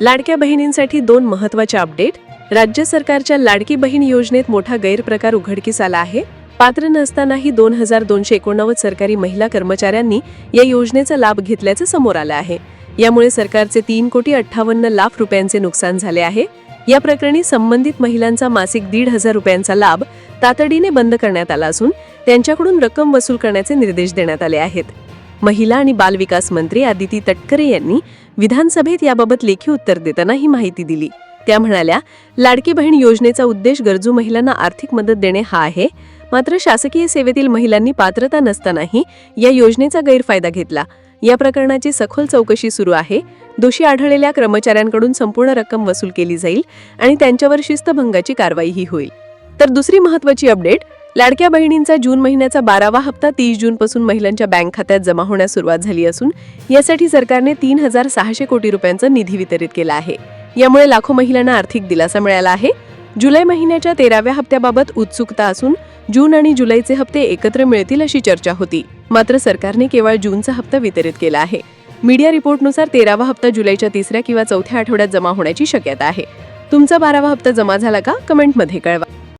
लाडक्या बहिणींसाठी दोन महत्त्वाचे अपडेट. राज्य सरकारच्या लाडकी बहीण योजनेत मोठा गैरप्रकार उघडकीस आला आहे. पात्र नसतानाही दोन हजार दोनशे एकोणनव्वद सरकारी महिला कर्मचाऱ्यांनी या योजनेचा लाभ घेतल्याचं समोर आलं आहे. यामुळे सरकारचे तीन कोटी अठ्ठावन्न लाख रुपयांचे नुकसान झाले आहे. या प्रकरणी संबंधित महिलांचा मासिक दीड हजार रुपयांचा लाभ तातडीने बंद करण्यात आला असून त्यांच्याकडून रक्कम वसूल करण्याचे निर्देश देण्यात आले आहेत. महिला आणि बालविकास मंत्री आदिती तटकरे यांनी विधानसभेत याबाबत लेखी उत्तर देताना ही माहिती दिली. त्या म्हणाल्या लाडकी बहीण योजनेचा उद्देश गरजू महिलांना आर्थिक मदत देणे हा आहे. मात्र शासकीय सेवेतील महिलांनी पात्रता नसतानाही या योजनेचा गैरफायदा घेतला. या प्रकरणाची सखोल चौकशी सुरू आहे. दोषी आढळलेल्या कर्मचाऱ्यांकडून संपूर्ण रक्कम वसूल केली जाईल आणि त्यांच्यावर शिस्तभंगाची कारवाईही होईल. तर दुसरी महत्वाची अपडेट लाडक्या बहिणींचा जून महिन्याचा बारावा हप्ता तीस जूनपासून महिलांच्या बँक खात्यात जमा होण्यास सुरुवात झाली असून यासाठी सरकारने तीन हजार सहाशे कोटी रुपयांचा निधी वितरित केला आहे. यामुळे लाखो महिलांना आर्थिक दिलासा मिळाला आहे. जुलै महिन्याच्या तेराव्या हप्त्याबाबत उत्सुकता असून जून आणि जुलैचे हप्ते एकत्र मिळतील अशी चर्चा होती. मात्र सरकारने केवळ जूनचा हप्ता वितरित केला आहे. मीडिया रिपोर्टनुसार तेरावा हप्ता जुलैच्या तिसऱ्या किंवा चौथ्या आठवड्यात जमा होण्याची शक्यता आहे. तुमचा बारावा हप्ता जमा झाला का? कमेंटमध्ये कळवा.